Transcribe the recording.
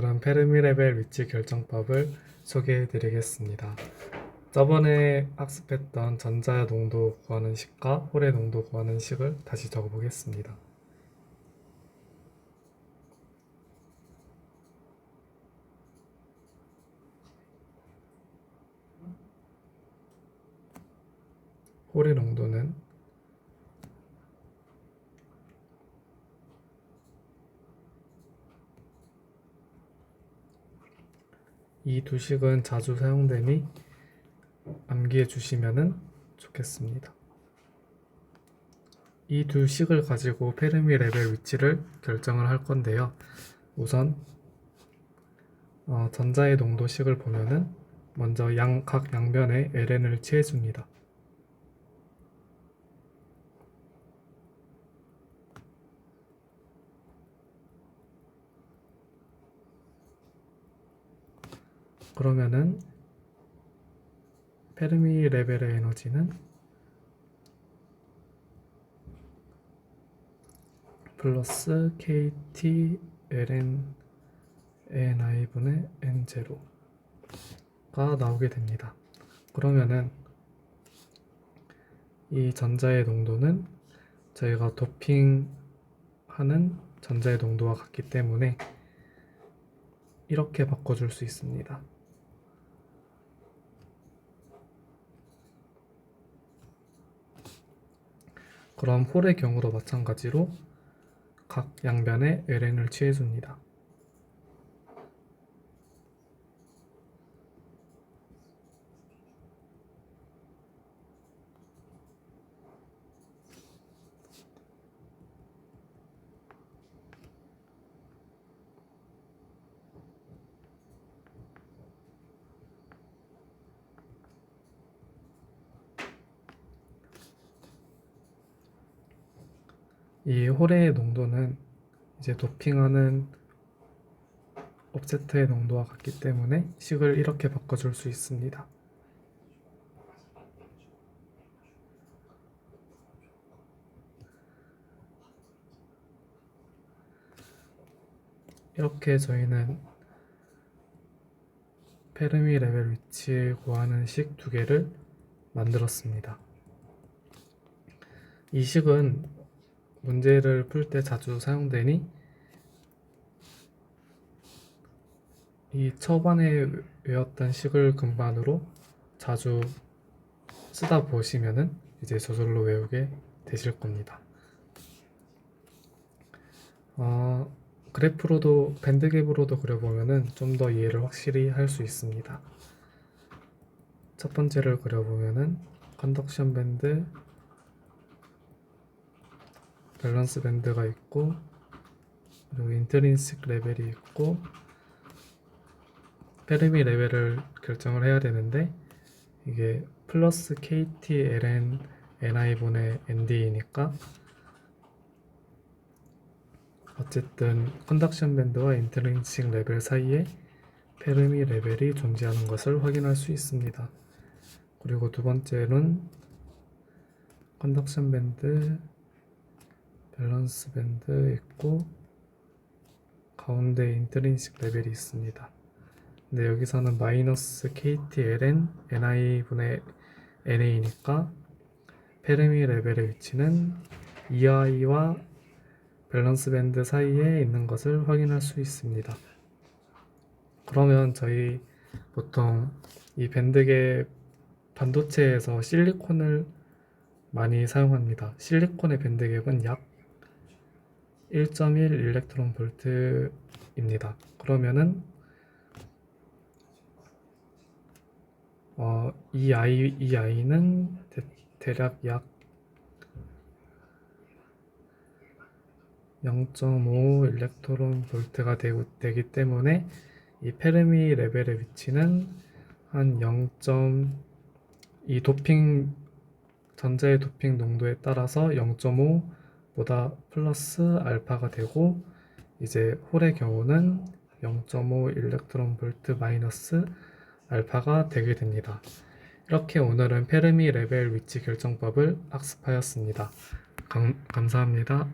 그럼 페르미 레벨 위치 결정법을 소개해 드리겠습니다. 저번에 학습했던 전자 농도 구하는 식과 홀의 농도 구하는 식을 다시 적어 보겠습니다. 홀의 농도는 이 두 식은 자주 사용되니 암기해 주시면 좋겠습니다. 이 두 식을 가지고 페르미 레벨 위치를 결정을 할 건데요. 우선 어, 전자의 농도식을 보면은 먼저 양, 각 양변에 ln을 취해줍니다. 그러면은 페르미 레벨의 에너지는 플러스 KT ln ni 분의 n0가 나오게 됩니다. 그러면은 이 전자의 농도는 저희가 도핑하는 전자의 농도와 같기 때문에 이렇게 바꿔줄 수 있습니다. 그럼 홀의 경우도 마찬가지로 각 양변에 ln을 취해줍니다. 이 홀의 농도는 이제 도핑하는 옵세트의 농도와 같기 때문에 식을 이렇게 바꿔줄 수 있습니다. 이렇게 저희는 페르미 레벨 위치 구하는 식 두 개를 만들었습니다. 이 식은 문제를 풀 때 자주 사용되니 이 초반에 외웠던 식을 근반으로 자주 쓰다 보시면은 이제 저절로 외우게 되실 겁니다. 어, 그래프로도 밴드갭으로도 그려보면은 좀 더 이해를 확실히 할 수 있습니다. 첫 번째를 그려보면은 컨덕션 밴드, 밸런스 밴드가 있고 그리고 인트린식 레벨이 있고 페르미 레벨을 결정을 해야 되는데 이게 플러스 KT ln ni 분의 nd니까 어쨌든 컨덕션 밴드와 인트린식 레벨 사이에 페르미 레벨이 존재하는 것을 확인할 수 있습니다. 그리고 두 번째는 컨덕션 밴드 밸런스 밴드 있고 가운데 인트린식 레벨이 있습니다. 근데 여기서는 마이너스 KT ln ni 분의 na니까 페르미 레벨의 위치는 EI와 밸런스 밴드 사이에 있는 것을 확인할 수 있습니다. 그러면 저희 보통 이 밴드계 반도체에서 실리콘을 많이 사용합니다. 실리콘의 밴드갭은 약 1.1 일렉트론 볼트입니다. 그러면은 어, 이 i 이 i는 대, 대략 약 0.5 일렉트론 볼트가 되고, 되기 때문에 이 페르미 레벨의 위치는 한 0.이 도핑 전자의 도핑 농도에 따라서 0.5 보다 플러스 알파가 되고 이제 홀의 경우는 0.5 일렉트론 볼트 마이너스 알파가 되게 됩니다. 이렇게 오늘은 페르미 레벨 위치 결정법을 학습하였습니다. 감, 감사합니다.